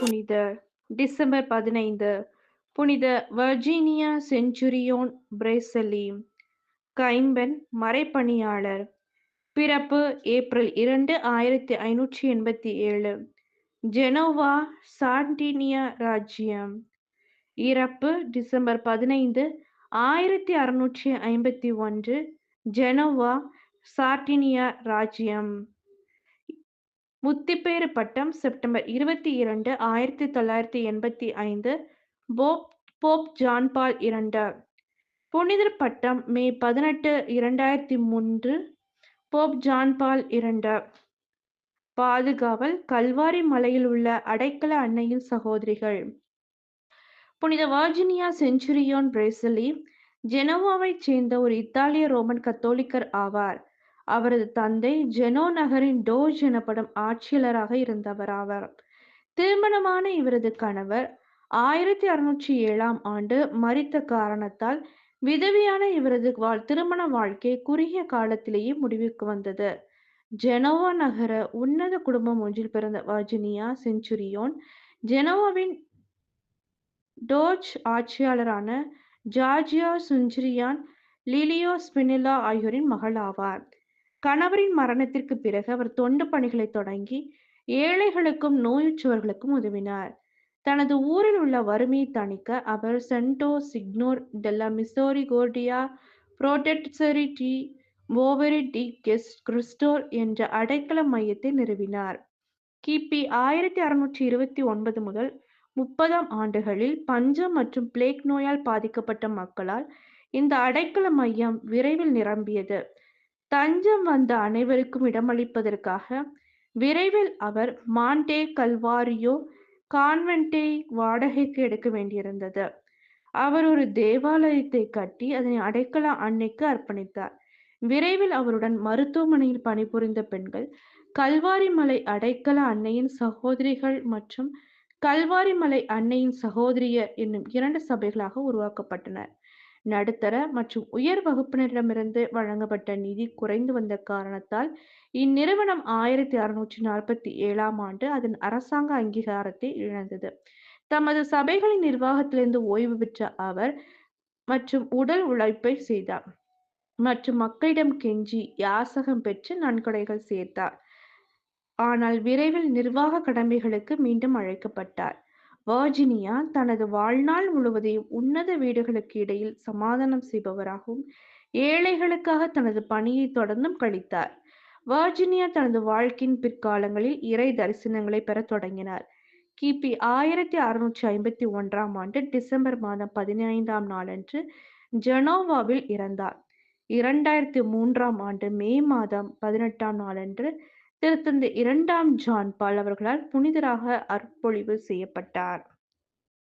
புனித டிசம்பர் பதினைந்து. புனித வர்ஜீனியா செஞ்சுரியோன் பிரேசலி கைம்பென் மறைப்பணியாளர். பிறப்பு ஏப்ரல் இரண்டு ஆயிரத்தி ஐநூற்றி எண்பத்தி ஏழு. ஜெனோவா சாண்டினியா ராஜ்யம். இறப்பு டிசம்பர் பதினைந்து ஆயிரத்தி அறுநூற்றி ஐம்பத்தி ஒன்று. ஜெனோவா சார்டினியா ராஜ்யம். முத்திப்பேறு பட்டம் செப்டம்பர் இருபத்தி இரண்டு ஆயிரத்தி தொள்ளாயிரத்தி எண்பத்தி ஐந்து போப் போப் ஜான்பால் இரண்டு புனிதர் பட்டம் மே பதினெட்டு இரண்டாயிரத்தி மூன்று போப் ஜான்பால் இரண்டு பாதுகாவல் கல்வாரி மலையில் உள்ள அடைக்கல அன்னையின் சகோதரிகள். புனித வர்ஜினியா செஞ்சுரியோன் பிரேசிலி ஜெனோவாவைச் சேர்ந்த ஒரு இத்தாலிய ரோமன் கத்தோலிக்கர் ஆவார். அவரது தந்தை ஜெனோ நகரின் டோஜ் எனப்படும் ஆட்சியாளராக இருந்தவர் ஆவார். திருமணமான இவரது கணவர் ஆயிரத்தி அறுநூற்றி ஏழாம் ஆண்டு மறித்த காரணத்தால் விதவியான இவரது வாழ் திருமண வாழ்க்கை குறுகிய காலத்திலேயே முடிவுக்கு வந்தது. ஜெனோவா நகர உன்னத குடும்பம் ஒன்றில் பிறந்த வர்ஜினியா செஞ்சுரியோன் ஜெனோவாவின் டோச் ஆட்சியாளரான ஜார்ஜியா சுஞ்சிரியான் லிலியோ ஸ்பினிலா ஆகியோரின் மகள் ஆவார் கணவரின் மரணத்திற்கு பிறகு அவர் தொண்டு பணிகளை தொடங்கி ஏழைகளுக்கும் நோயுற்றவர்களுக்கும் உதவினார். தனது ஊரில் உள்ள வறுமையை தணிக்க அவர் சென்டோ சிக்னோர் டெல்லா மிசோரி கோர்டியா புரோட்டெட்சரி டி ஓவரி டி கெஸ்ட் கிறிஸ்டோர் என்ற அடைக்கல மையத்தை நிறுவினார். கிபி ஆயிரத்தி அறுநூற்றி இருபத்தி ஒன்பது முதல் முப்பதாம் ஆண்டுகளில் பஞ்சம் மற்றும் பிளேக் நோயால் பாதிக்கப்பட்ட மக்களால் இந்த அடைக்கல மையம் விரைவில் நிரம்பியது. தஞ்சம் வந்த அனைவருக்கும் இடமளிப்பதற்காக விரைவில் அவர் மாண்டே கல்வாரியோ கான்வென்ட்டை வாடகைக்கு எடுக்க வேண்டியிருந்தது. அவர் ஒரு தேவாலயத்தை கட்டி அதனை அடைக்கல அன்னைக்கு அர்ப்பணித்தார். விரைவில் அவருடன் மருத்துவமனையில் பணிபுரிந்த பெண்கள் கல்வாரி மலை அடைக்கல அன்னையின் சகோதரிகள் மற்றும் கல்வாரி மலை அன்னையின் சகோதரியர் என்னும் இரண்டு சபைகளாக உருவாக்கப்பட்டனர். நடுத்தர மற்றும் உயர் வகுப்பினரிடமிருந்து வழங்கப்பட்ட நிதி குறைந்து வந்த காரணத்தால் இந்நிறுவனம் ஆயிரத்தி அறுநூற்றி நாற்பத்தி ஏழாம் ஆண்டு அதன் அரசாங்க அங்கீகாரத்தை இழந்தது. தமது சபைகளின் நிர்வாகத்திலிருந்து ஓய்வு பெற்ற அவர் மற்றும் உடல் உழைப்பை செய்தார். மற்றும் மக்களிடம் கெஞ்சி யாசகம் பெற்று நன்கொடைகள் சேர்த்தார். ஆனால் விரைவில் நிர்வாக கடமைகளுக்கு மீண்டும் அழைக்கப்பட்டார். வர்ஜினியா தனது வாழ்நாள் முழுவதையும் உன்னத வீடுகளுக்கு இடையில் சமாதானம் செய்பவராகவும் ஏழைகளுக்காக தனது பணியை தொடர்ந்தும் கழித்தார். வர்ஜினியா தனது வாழ்க்கையின் பிற்காலங்களில் இறை தரிசனங்களை பெற தொடங்கினார். கிபி ஆயிரத்தி அறுநூற்றி ஐம்பத்தி ஒன்றாம் ஆண்டு டிசம்பர் மாதம் பதினைந்தாம் நாளன்று ஜெனோவாவில் இறந்தார். இரண்டாயிரத்தி மூன்றாம் ஆண்டு மே மாதம் பதினெட்டாம் நாளன்று திருத்தந்தை இரண்டாம் ஜான் பால் அவர்களால் புனிதராக அற்பொழிவு செய்யப்பட்டார்.